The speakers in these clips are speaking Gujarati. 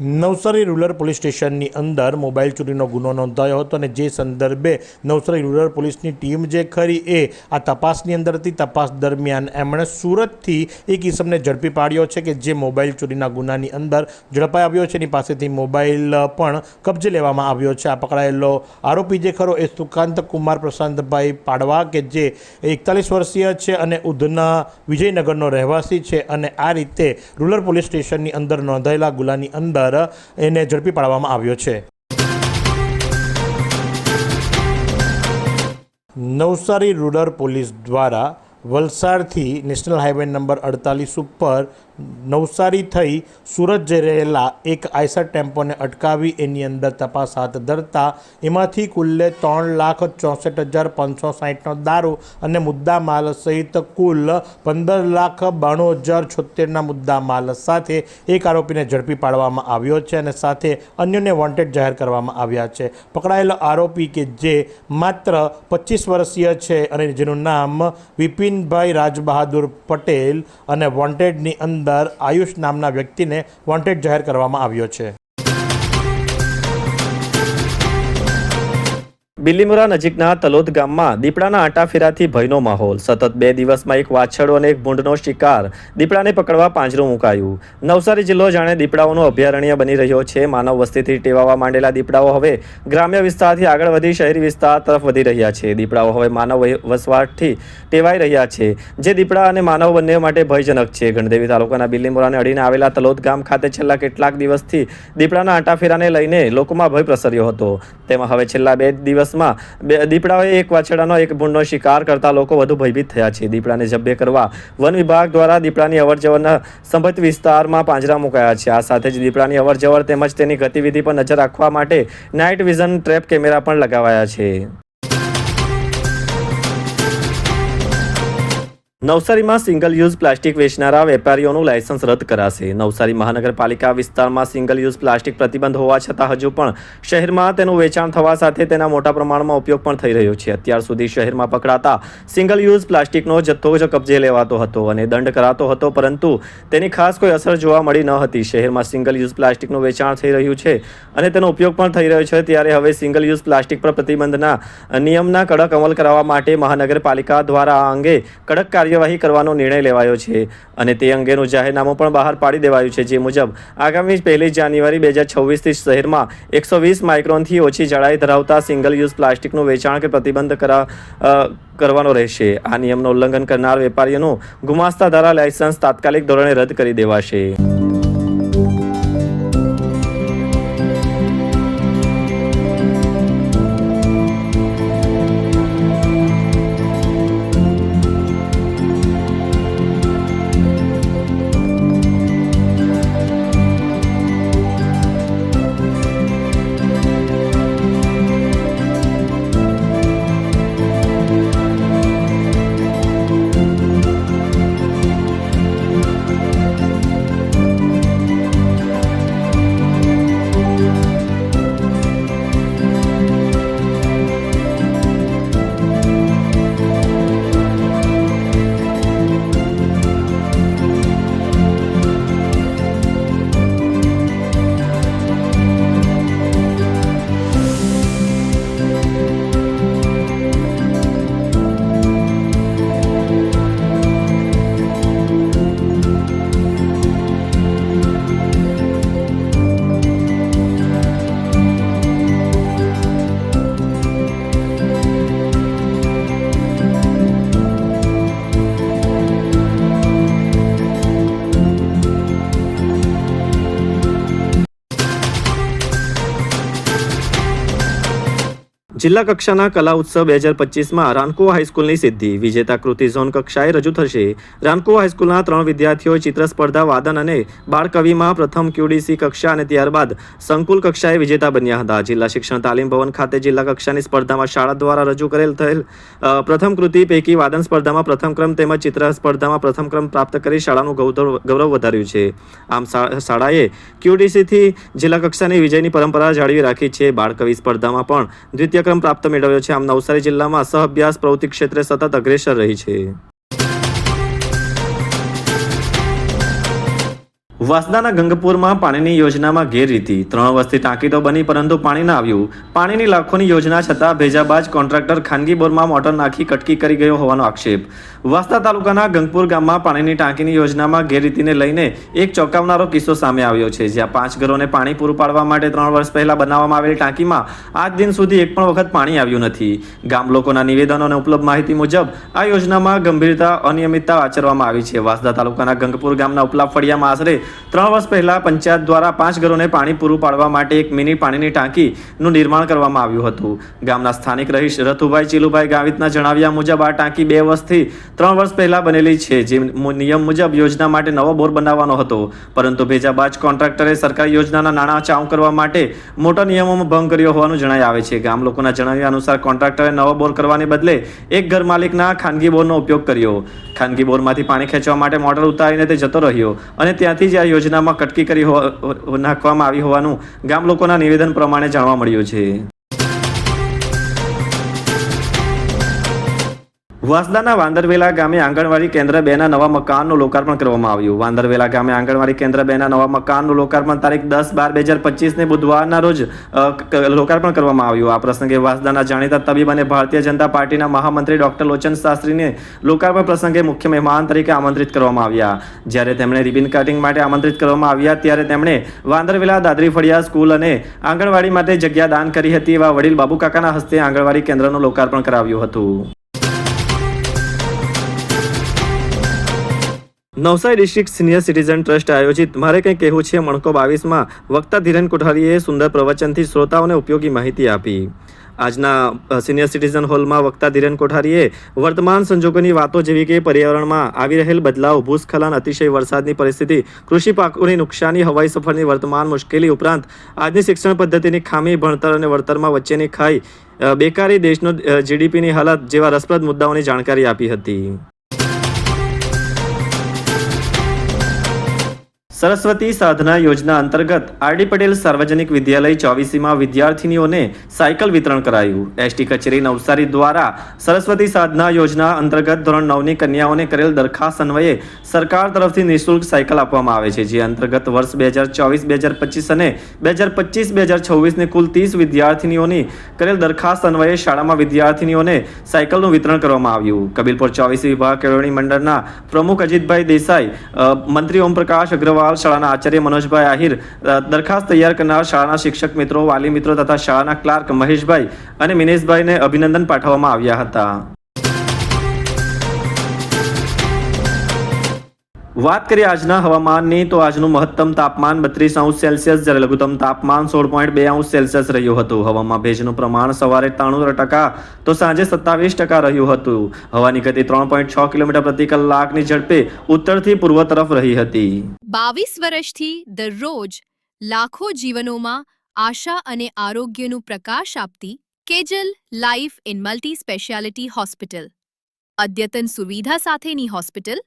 નવસારી રૂરલ પોલીસ સ્ટેશનની અંદર મોબાઈલ ચોરીનો ગુનો નોંધાયો હતો અને જે સંદર્ભે નવસારી રૂરલ પોલીસની ટીમ જે ખરી એ આ તપાસની અંદર હતી. તપાસ દરમિયાન એમણે સુરતથી એક ઇસમને ઝડપી પાડ્યો છે કે જે મોબાઈલ ચોરીના ગુનાની અંદર ઝડપાઈ આવ્યો છે. એની પાસેથી મોબાઈલ પણ કબજે લેવામાં આવ્યો છે. આ પકડાયેલો આરોપી જે ખરો એ સુકાંત કુમાર પ્રશાંતભાઈ પાડવા કે જે એકતાલીસ વર્ષીય છે અને ઉધના વિજયનગરનો રહેવાસી છે અને આ રીતે રૂરલ પોલીસ સ્ટેશનની અંદર નોંધાયેલા ગુનાની અંદર એને ઝડપી પાડવામાં આવ્યો છે. નવસારી રૂરલ પોલીસ દ્વારા વલસાડથી નેશનલ હાઈવે નંબર અડતાલીસ ઉપર નવસારી થઈ સુરત જઈ રહેલા એક આઈસર ટેમ્પોને અટકાવી એની અંદર તપાસ હાથ ધરતા એમાંથી કુલ્લે ત્રણ લાખ ચોસઠ હજાર પાંચસો સાહીઠનો દારૂ અને મુદ્દા માલ સહિત કુલ પંદર લાખ બાણું હજાર છોતેરના મુદ્દા માલ સાથે એક આરોપીને ઝડપી પાડવામાં આવ્યો છે અને સાથે અન્યને વોન્ટેડ જાહેર કરવામાં આવ્યા છે. પકડાયેલો આરોપી કે જે માત્ર પચીસ વર્ષીય છે અને જેનું નામ વિપિનભાઈ રાજબહાદુર પટેલ અને વોન્ટેડની અંદર આયુષ નામના વ્યક્તિને વોન્ટેડ જાહેર કરવામાં આવ્યો છે. બિલીમોરા નજીકના તલોદ ગામમાં દીપડાના આંટાફેરાથી ભયનો માહોલ. સતત બે દિવસમાં એક વાછરડો અને એક ભૂંડનો શિકાર દીપડાને પકડવા પાંજરું મુકાયું. નવસારી જિલ્લો જાણે દીપડાઓનો અભયારણ્ય બની રહ્યો છે. માનવ વસ્તીથી ટેવાવા માંડેલા દીપડાઓ હવે ગ્રામ્ય વિસ્તારથી આગળ વધી શહેરી વિસ્તાર તરફ વધી રહ્યા છે. દીપડાઓ હવે માનવ વસવાટથી ટેવાઈ રહ્યા છે. જે દીપડા અને માનવ બંને માટે ભયજનક છે. ગણદેવી તાલુકાના બિલીમુરાને અડીને આવેલા તલોદ ગામ ખાતે છેલ્લા કેટલાક દિવસથી દીપડાના આંટાફેરાને લઈને લોકોમાં ભય પ્રસર્યો હતો. તેમાં હવે છેલ્લા બે દિવસમાં બે દીપડાઓએ એક વાછડાનો એક ભૂંડનો શિકાર કરતા લોકો વધુ ભયભીત થયા છે. દીપડાને જબ્બે કરવા વન વિભાગ દ્વારા દીપડાની અવરજવરના સંભવિત વિસ્તારમાં પાંજરા મુકાયા છે. આ સાથે જ દીપડાની અવરજવર તેમજ તેની ગતિવિધિ પર નજર રાખવા માટે નાઇટ વિઝન ટ્રેપ કેમેરા પણ લગાવાયા છે. નવસારીમાં સિંગલ યુઝ પ્લાસ્ટિક વેચનારા વેપારીઓનું લાયસન્સ રદ કરાશે. નવસારી મહાનગરપાલિકા વિસ્તારમાં સિંગલ યુઝ પ્લાસ્ટિક પ્રતિબંધ હોવા છતાં હજુ પણ શહેરમાં તેનું વેચાણ થવા સાથે તેના મોટા પ્રમાણમાં ઉપયોગ પણ થઈ રહ્યો છે. અત્યાર સુધી શહેરમાં પકડાતા સિંગલ યુઝ પ્લાસ્ટિકનો જથ્થો જ કબજે લેવાતો હતો અને દંડ કરાતો હતો, પરંતુ તેની ખાસ કોઈ અસર જોવા મળી ન હતી. શહેરમાં સિંગલ યુઝ પ્લાસ્ટિકનું વેચાણ થઈ રહ્યું છે અને તેનો ઉપયોગ પણ થઈ રહ્યો છે. ત્યારે હવે સિંગલ યુઝ પ્લાસ્ટિક પર પ્રતિબંધના નિયમના કડક અમલ કરાવવા માટે મહાનગરપાલિકા દ્વારા આ અંગે કડક કાર્યવાહી કરવાનો નિર્ણય લેવાયો છે અને તે અંગેનું જાહેરનામું પણ બહાર પાડી દેવાયું છે. જે મુજબ, આગામી પહેલી જાન્યુઆરી બે હજાર છવ્વીસથી શહેરમાં એકસો વીસ માઇક્રોનથી ઓછી જાડાઈ ધરાવતા સિંગલ યુઝ પ્લાસ્ટિકનું વેચાણ કે પ્રતિબંધ કરા કરવાનો રહેશે. આ નિયમનું ઉલ્લંઘન કરનાર વેપારીઓનું ગુમાસ્તા ધારા લાયસન્સ તાત્કાલિક ધોરણે રદ કરી દેવાશે. જિલ્લા કક્ષાના કલા ઉત્સવ બે હજાર પચીસમાં રાનકુવા હાઈસ્કૂલની સિદ્ધિ. વિજેતા કૃતિ ઝોન કક્ષાએ રજૂ થશે. રાનકુવા હાઈસ્કૂલના ત્રણ વિદ્યાર્થીઓએ ચિત્ર સ્પર્ધા, વાદન અને બાળકવિમાં પ્રથમ ક્યુડીસી કક્ષા અને ત્યારબાદ સંકુલ કક્ષાએ વિજેતા બન્યા હતા. જિલ્લા શિક્ષણ તાલીમ ભવન ખાતે જિલ્લા કક્ષાની સ્પર્ધામાં શાળા દ્વારા રજૂ કરેલ થયેલ પ્રથમ કૃતિ પૈકી વાદન સ્પર્ધામાં પ્રથમ ક્રમ તેમજ ચિત્ર સ્પર્ધામાં પ્રથમ ક્રમ પ્રાપ્ત કરી શાળાનું ગૌરવ વધાર્યું છે. આમ શાળાએ ક્યુડીસીથી જિલ્લા કક્ષાની વિજયની પરંપરા જાળવી રાખી છે. બાળકવિ સ્પર્ધામાં પણ દ્વિતીય ક્રમ પ્રાપ્ત મેળવ્યો છે. આમ નવસારી જિલ્લામાં સહ અભ્યાસ પ્રવૃત્તિ ક્ષેત્રે સતત અગ્રેસર રહી છે. વાસદાના ગંગપુરમાં પાણીની યોજનામાં ગેરરીતિ. ત્રણ વર્ષથી ટાંકી તો બની પરંતુ પાણી ના આવ્યું. પાણીની લાખોની યોજના છતાં ભેજાબાજ કોન્ટ્રાક્ટર ખાનગી બોરમાં મોટર નાખી કટકી કરી ગયો હોવાનો આક્ષેપ. વાસદા તાલુકાના ગંગપુર ગામમાં પાણીની ટાંકીની યોજનામાં ગેરરીતિને લઈને એક ચોંકાવનારો કિસ્સો સામે આવ્યો છે, જ્યાં પાંચ ઘરોને પાણી પૂરું પાડવા માટે ત્રણ વર્ષ પહેલા બનાવવામાં આવેલી ટાંકીમાં આજ દિન સુધી એક પણ વખત પાણી આવ્યું નથી. ગામ લોકોના નિવેદનો અને ઉપલબ્ધ માહિતી મુજબ, આ યોજનામાં ગંભીરતા, અનિયમિતતા આચરવામાં આવી છે. વાસદા તાલુકાના ગંગપુર ગામના ઉપલા ફળિયામાં આશરે ત્રણ વર્ષ પહેલા પંચાયત દ્વારા પાંચ ઘરોને પાણી પૂરું પાડવા માટે એક મિની પાણીની ટાંકીનું નિર્માણ કરવામાં આવ્યું હતું. ગામના સ્થાનિક રહીશ રથુભાઈ ચીલુભાઈ ગાવિતના જણાવ્યા મુજબ આ ટાંકી બે વર્ષથી ત્રણ વર્ષ પહેલા બનેલી છે. જે નિયમ મુજબ યોજના માટે નવો બોર બનાવવાનો હતો. પરંતુ ભેજા બાદ કોન્ટ્રાક્ટરે સરકારી યોજનાના નાણાં ચાઉ કરવા માટે મોટા નિયમોમાં ભંગ કર્યો હોવાનું જણાઈ આવે છે. ગામ લોકોના જણાવ્યા અનુસાર કોન્ટ્રાક્ટરે નવો બોર કરવાને બદલે એક ઘર માલિકના ખાનગી બોરનો ઉપયોગ કર્યો. ખાનગી બોરમાંથી પાણી ખેંચવા માટે મોટર ઉતારીને તે જતો રહ્યો અને ત્યાંથી જ આ યોજનામાં કટકી કરી નાખવામાં આવી હોવાનું ગામ લોકોના નિવેદન પ્રમાણે જાણવા મળ્યું છે. વાસદાના વાંદરવેલા ગામે આંગણવાડી કેન્દ્ર બેના નવા મકાનનું લોકાર્પણ કરવામાં આવ્યું. વાંદરવેલા ગામે આંગણવાડી કેન્દ્ર બેના નવા મકાનનું લોકાર્પણ તારીખ દસ બાર બે હજાર પચીસને બુધવારના રોજ લોકાર્પણ કરવામાં આવ્યું. આ પ્રસંગે વાંસદાના જાણીતા તબીબ અને ભારતીય જનતા પાર્ટીના મહામંત્રી ડોક્ટર લોચન શાસ્ત્રીને લોકાર્પણ પ્રસંગે મુખ્ય મહેમાન તરીકે આમંત્રિત કરવામાં આવ્યા. જ્યારે તેમણે રિબિન કટિંગ માટે આમંત્રિત કરવામાં આવ્યા, ત્યારે તેમણે વાંદરવેલા દાદરી ફળિયા સ્કૂલ અને આંગણવાડી માટે જગ્યા દાન કરી હતી એવા વડીલ બાબુ કાકાના હસ્તે આંગણવાડી કેન્દ્રનું લોકાર્પણ કરાવ્યું હતું. Navsari district senior citizen trust આયોજિત મારે કંઈ કહેવું છે મણકો બાવીસમાં વક્તા ધીરેન કોઠારીએ સુંદર પ્રવચનથી શ્રોતાઓને ઉપયોગી માહિતી આપી. આજના સિનિયર સિટીઝન હોલમાં વક્તા ધીરેન કોઠારીએ વર્તમાન સંજોગોની વાતો જેવી કે પર્યાવરણમાં આવી રહેલ બદલાવ, ભૂસ્ખલન, અતિશય વરસાદની પરિસ્થિતિ, કૃષિ પાકોની નુકસાની, હવાઈ સફરની વર્તમાન મુશ્કેલી ઉપરાંત આજની શિક્ષણ પદ્ધતિની ખામી, ભણતર અને વળતરમાં વચ્ચેની ખાઈ બેકારી દેશનો જીડીપીની હાલત જેવા રસપ્રદ મુદ્દાઓની જાણકારી આપી હતી. સરસ્વતી સાધના યોજના અંતર્ગત આરડી પટેલ સાર્વજનિક વિદ્યાલય ચોવીસીમાં વિદ્યાર્થીનીઓને સાયકલ વિતરણ કરાયું. એસટી કચેરી નવસારી દ્વારા સરસ્વતી સાધના યોજના અંતર્ગત ધોરણ નવની કન્યાઓને કરેલ દરખાસ્ત અન્વયે સરકાર તરફથી નિઃશુલ્ક સાયકલ આપવામાં આવે છે, જે અંતર્ગત વર્ષ બે હજાર ચોવીસ, બે હજાર પચીસ અને બે હજાર પચીસ, બે હજાર છવ્વીસની કુલ ત્રીસ વિદ્યાર્થીનીઓની કરેલ દરખાસ્ત અન્વયે શાળામાં વિદ્યાર્થીનીઓને સાયકલનું વિતરણ કરવામાં આવ્યું. કબીલપુર ચોવીસી વિભાગ કેળવણી મંડળના પ્રમુખ અજીતભાઈ દેસાઈ મંત્રી ઓમપ્રકાશ અગ્રવાલ શાળાના આચાર્ય મનોજભાઈ આહિર દરખાસ્ત તૈયાર કરનાર શાળાના શિક્ષક મિત્રો, વાલી મિત્રો તથા શાળાના ક્લાર્ક મહેશભાઈ અને મિનેશભાઈને અભિનંદન પાઠવવામાં આવ્યા હતા. વાત કરીએ આજના હવામાનની, તો આજનું મહત્તમ તાપમાન બત્રીસ અંશ સેલ્સિયસ, જ્યારે લઘુત્તમ તાપમાન સોળ પોઈન્ટ બે અંશ સેલ્સિયસ રહ્યું હતું. હવામાં ભેજનું પ્રમાણ સવારે ત્રાણું ટકા, તો સાંજે સત્તાવીસ ટકા રહ્યું હતું. હવાની ગતિ ત્રણ પોઈન્ટ છ કિલોમીટર પ્રતિ કલાકની ઝડપે ઉત્તરથી પૂર્વ તરફ રહી હતી. બાવીસ વર્ષથી દરરોજ લાખો જીવનોમાં આશા અને આરોગ્યનું પ્રકાશ આપતી Kejal life in multi speciality hospital, અદ્યતન સુવિધા સાથેની હોસ્પિટલ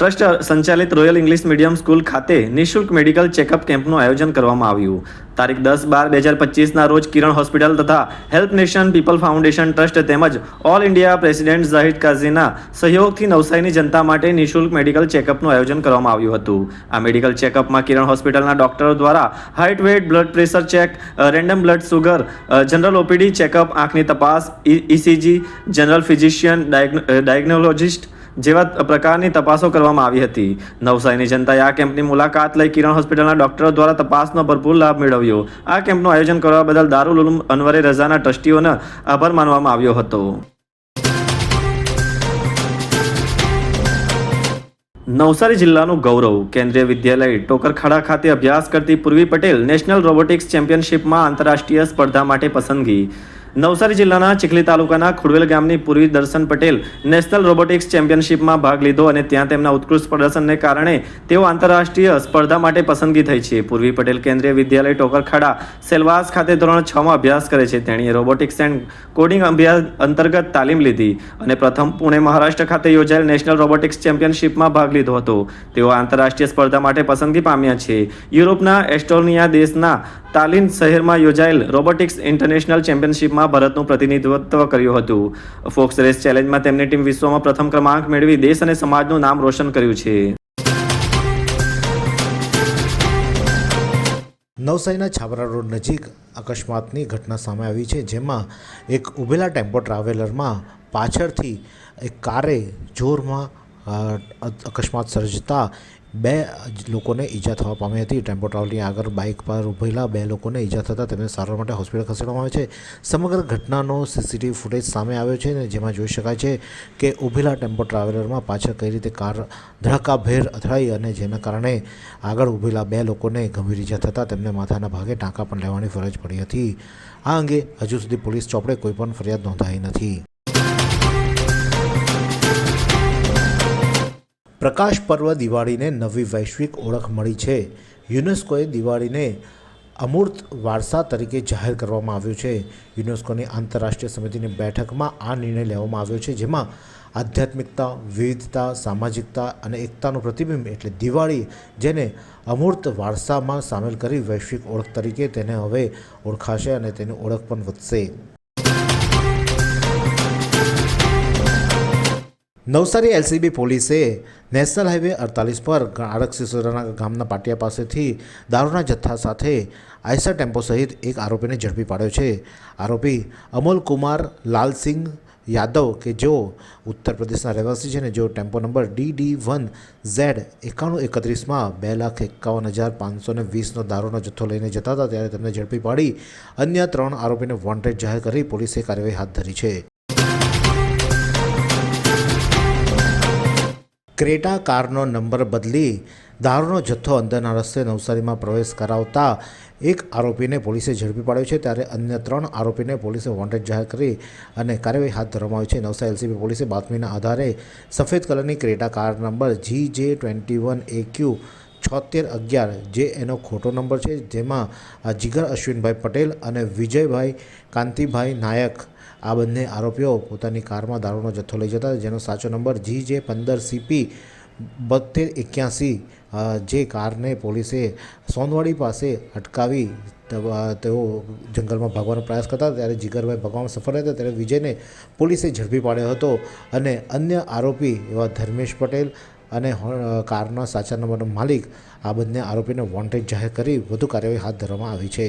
ટ્રસ્ટ સંચાલિત રોયલ ઇંગ્લિશ મીડિયમ સ્કૂલ ખાતે નિઃશુલ્ક મેડિકલ ચેકઅપ કેમ્પનું આયોજન કરવામાં આવ્યું. તારીખ દસ બાર બે હજાર પચીસના રોજ કિરણ હોસ્પિટલ તથા help nation people foundation trust તેમજ ઓલ ઇન્ડિયા પ્રેસિડેન્ટ ઝાહિદ કાઝીના સહયોગથી નવસારીની જનતા માટે નિઃશુલ્ક મેડિકલ ચેકઅપનું આયોજન કરવામાં આવ્યું હતું. આ મેડિકલ ચેકઅપમાં કિરણ હોસ્પિટલના ડોક્ટરો દ્વારા height weight blood pressure check random blood sugar general OPD checkup, આંખની તપાસ ઇસીજી જનરલ ફિઝિશિયન ડાયગ્નોલોજિસ્ટ જેવા પ્રકારની તપાસો કરવામાં આવી હતી. નવસારીની જનતાએ આ કેમ્પની મુલાકાત લઈ કિરણ હોસ્પિટલના ડોક્ટરો દ્વારા તપાસનો ભરપૂર લાભ મેળવ્યો. આ કેમ્પનું આયોજન કરવા બદલ દારૂલ ઉલુમ અનવરે રઝાના ટ્રસ્ટીઓનો આભાર માનવામાં આવ્યો હતો. નવસારી જિલ્લાનું ગૌરવ. કેન્દ્રીય વિદ્યાલય ટોકરખાડા ખાતે અભ્યાસ કરતી પૂર્વી પટેલ નેશનલ રોબોટિક્સ ચેમ્પિયનશિપમાં આંતરરાષ્ટ્રીય સ્પર્ધા માટે પસંદગી. નવસારી જિલ્લાના ચીખલી તાલુકાના ખુડવેલ ગામની પૂર્વી દર્શન પટેલ નેશનલ રોબોટિક્સ ચેમ્પિયનશિપમાં ભાગ લીધો અને ત્યાં તેમના ઉત્કૃષ્ટ પ્રદર્શનને કારણે તેઓ આંતરરાષ્ટ્રીય સ્પર્ધા માટે પસંદગી થઈ છે. પૂર્વી પટેલ કેન્દ્રીય વિદ્યાલય ટોકરખાડા, સેલવાસ ખાતે ધોરણ છ માં અભ્યાસ કરે છે. તેણીએ રોબોટિક્સ એન્ડ કોડિંગ અભ્યાસ અંતર્ગત તાલીમ લીધી અને પ્રથમ પુણે મહારાષ્ટ્ર ખાતે યોજાયેલ નેશનલ રોબોટિક્સ ચેમ્પિયનશિપમાં ભાગ લીધો હતો. તેઓ આંતરરાષ્ટ્રીય સ્પર્ધા માટે પસંદગી પામ્યા છે. યુરોપના એસ્ટોનિયા દેશના તાલિન શહેરમાં યોજાયેલ રોબોટિક્સ ઇન્ટરનેશનલ ચેમ્પિયનશિપમાં ભારતનું પ્રતિનિધિત્વ કર્યું હતું. ફોક્સ રેસ ચેલેન્જમાં તેમની ટીમ વિશ્વમાં પ્રથમ ક્રમાંક મેળવી દેશ અને સમાજનું નામ રોશન કર્યું છે. નવસારીના છાબરા રોડ નજીક અકસ્માતની ઘટના સામે આવી છે, જેમાં એક ઉભેલા ટેમ્પો ટ્રાવેલરમાં પાછળથી એક કારે જોરમાં અકસ્માત સર્જતા બે લોકોને ઈજા થવા પામી હતી. ટેમ્પો ટ્રાવેલની આગળ બાઇક પર ઊભેલા બે લોકોને ઈજા થતાં તેમને સારવાર માટે હોસ્પિટલ ખસેડવામાં આવે છે. સમગ્ર ઘટનાનો સીસીટીવી ફૂટેજ સામે આવ્યો છે અને જેમાં જોઈ શકાય છે કે ઊભેલા ટેમ્પો ટ્રાવેલરમાં પાછળ કઈ રીતે કાર ધડાકાભેર અથડાઈ અને જેના કારણે આગળ ઊભેલા બે લોકોને ગંભીર ઈજા થતાં તેમને માથાના ભાગે ટાંકા પણ લેવાની ફરજ પડી હતી. આ અંગે હજુ સુધી પોલીસ ચોપડે કોઈ પણ ફરિયાદ નોંધાઈ નથી. પ્રકાશ પર્વ દિવાળીને નવી વૈશ્વિક ઓળખ મળી છે. યુનેસ્કોએ દિવાળીને અમૂર્ત વારસા તરીકે જાહેર કરવામાં આવ્યું છે. યુનેસ્કોની આંતરરાષ્ટ્રીય સમિતિની બેઠકમાં આ નિર્ણય લેવામાં આવ્યો છે, જેમાં આધ્યાત્મિકતા, વિવિધતા, સામાજિકતા અને એકતાનું પ્રતિબિંબ એટલે દિવાળી, જેને અમૂર્ત વારસામાં સામેલ કરી વૈશ્વિક ઓળખ તરીકે તેને હવે ઓળખાશે અને તેની ઓળખ પણ વધશે. નવસારી એલસીબી પોલીસે નેશનલ હાઈવે અડતાલીસ પર આરક્ષી સિસોદરાના ગામના પાટિયા પાસેથી દારૂના જથ્થા સાથે આઈસર ટેમ્પો સહિત એક આરોપીને ઝડપી પાડ્યો છે. આરોપી અમોલ કુમાર લાલસિંહ યાદવ કે જેઓ ઉત્તર પ્રદેશના રહેવાસી છે ને જેઓ tempo number D D one Z એકાણું એકત્રીસમાં બે લાખ એકાવન હજાર પાંચસો ને વીસનો દારૂનો જથ્થો લઈને જતા હતા, ત્યારે તેમને ઝડપી પાડી અન્ય ત્રણ આરોપીને વોન્ટેડ જાહેર કરી પોલીસે કાર્યવાહી હાથ ધરી છે. ક્રેટા કારનો નંબર બદલી દારૂનો જથ્થો અંદરના રસ્તે નવસારીમાં પ્રવેશ કરાવતા એક આરોપીને પોલીસે ઝડપી પાડ્યો છે. ત્યારે અન્ય ત્રણ આરોપીને પોલીસે વોન્ટેડ જાહેર કરી અને કાર્યવાહી હાથ ધરવામાં આવી છે. નવસારી એલસીબી પોલીસે બાતમીના આધારે સફેદ કલરની ક્રેટા કાર નંબર જી જે ટ્વેન્ટી વન એ ક્યુ છોતેર અગિયાર જે એનો ખોટો નંબર છે, જેમાં જીગર અશ્વિનભાઈ પટેલ અને વિજયભાઈ કાંતિભાઈ નાયક આ બંને આરોપીઓ પોતાની કારમાં દારૂનો જથ્થો લઈ જતા જેનો સાચો નંબર જી જે પંદર સીપી બોતેર એક્યાસી જે કારને પોલીસે સોનવાડી પાસે અટકાવી તેઓ જંગલમાં ભાગવાનો પ્રયાસ કરતા ત્યારે જીગરભાઈ ભાગવામાં સફળ હતા. ત્યારે વિજયને પોલીસે ઝડપી પાડ્યો હતો અને અન્ય આરોપી એવા ધર્મેશ પટેલ અને કારના સાચા નંબરનો માલિક આ બંને આરોપીને વોન્ટેડ જાહેર કરી વધુ કાર્યવાહી હાથ ધરવામાં આવી છે.